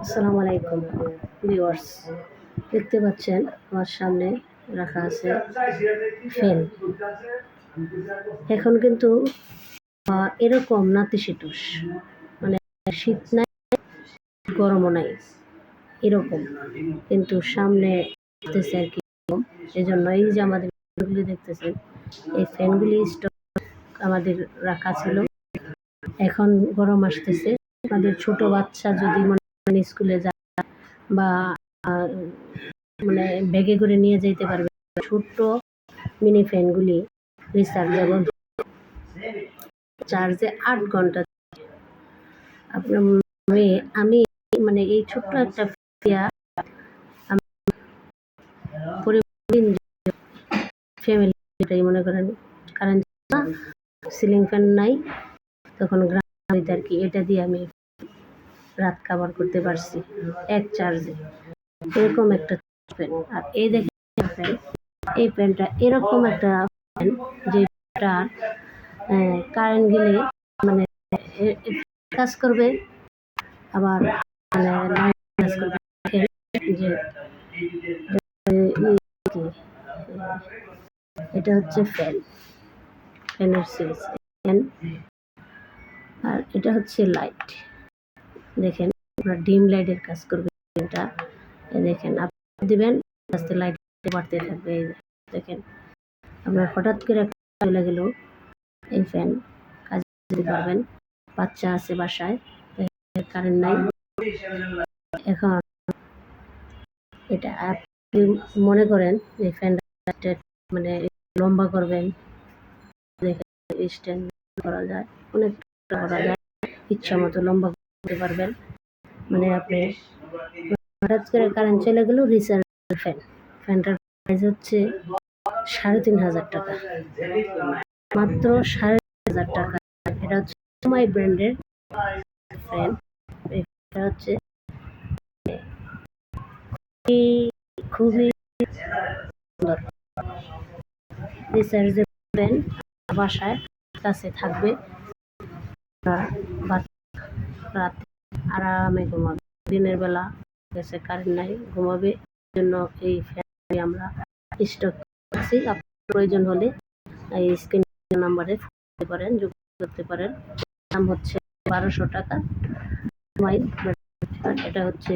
আসসালামু আলাইকুম, ভিউয়ার্স। দেখতে পাচ্ছেন, আমার সামনে রাখা আছে ফ্যান। এখন কিন্তু এরকম নাতিশীতোষ। মানে শীত নাই, গরমও নাই, এরকম। কিন্তু সামনে আসতেছে আর কি এই জন্য এই যে আমাদের ফ্যানগুলি দেখতেছেন, এই ফ্যানগুলি স্টক আমাদের রাখা ছিল। এখন গরম আসতেছে। আমাদের ছোট বাচ্চা যদি মনে স্কুলে যায় বা মানে ব্যাগে করে নিয়ে যেতে পারবে। ছোট্ট মিনি ফ্যানগুলি রিচার্জেবল চার্জে আট ঘণ্টা আপনার আমি মানে এই ছোট্ট একটা ফিয়া পরিদিন ফ্যামিলি এটাই মনে করেন কারেন্ট সিলিং ফ্যান নাই, তখন গ্রামে আর কি এটা দিয়ে আমি রাত কাভার করতে পারছি। এক চার্জে এরকম একটা ফ্যান আর এই ফ্যান এই ফ্যানটা এরকম একটা ফ্যান যেটা কারেন্ট গেলে মানে কাজ করবে, আবার মানে কাজ করবে। যে এটা হচ্ছে ফ্যান ফ্যানের সুইচ ফ্যান আর এটা হচ্ছে লাইট দেখেন, আপনার ডিম লাইটের কাজ করবে এটা দেখেন, আপনি দিবেন, আস্তে লাইট বাড়তে থাকবে দেখেন। আপনার হঠাৎ করে চলে গেল, এই ফ্যান, কাজ দিতে পারবেন। বাচ্চা আছে বাসায় কারেন্ট নাই। এখন এটা আপনি মনে করেন, এই ফ্যানটা মানে লম্বা করবেন, দেখেন স্ট্যান্ড করা যায় অনেক করা যায়, ইচ্ছা মতো লম্বা করতে মানে আপনি হঠাৎ করে কারেন্ট চলে গেল রিচার্জ ফ্যান ফ্যানটার প্রাইস হচ্ছে সাড়ে তিন হাজার টাকা। মাত্র সাড়ে হাজার টাকা। এটা হচ্ছে মাই ব্র্যান্ডের ফ্যান এটা হচ্ছে খুবই- খুবই সুন্দর। রিচার্জের ফ্যান বাসায় কাছে থাকবে। বাচ্চা রাতে আরামে ঘুমাবে। দিনের বেলা গেছে কারেন্ট নাই, ঘুমাবে জন্য এই ফ্যান আমরা স্টক করছি। আপনার প্রয়োজন হলে এই স্ক্রিন নাম্বারে ফোন করতে পারেন, যোগাযোগ করতে পারেন। দাম হচ্ছে বারোশো টাকা। এটা হচ্ছে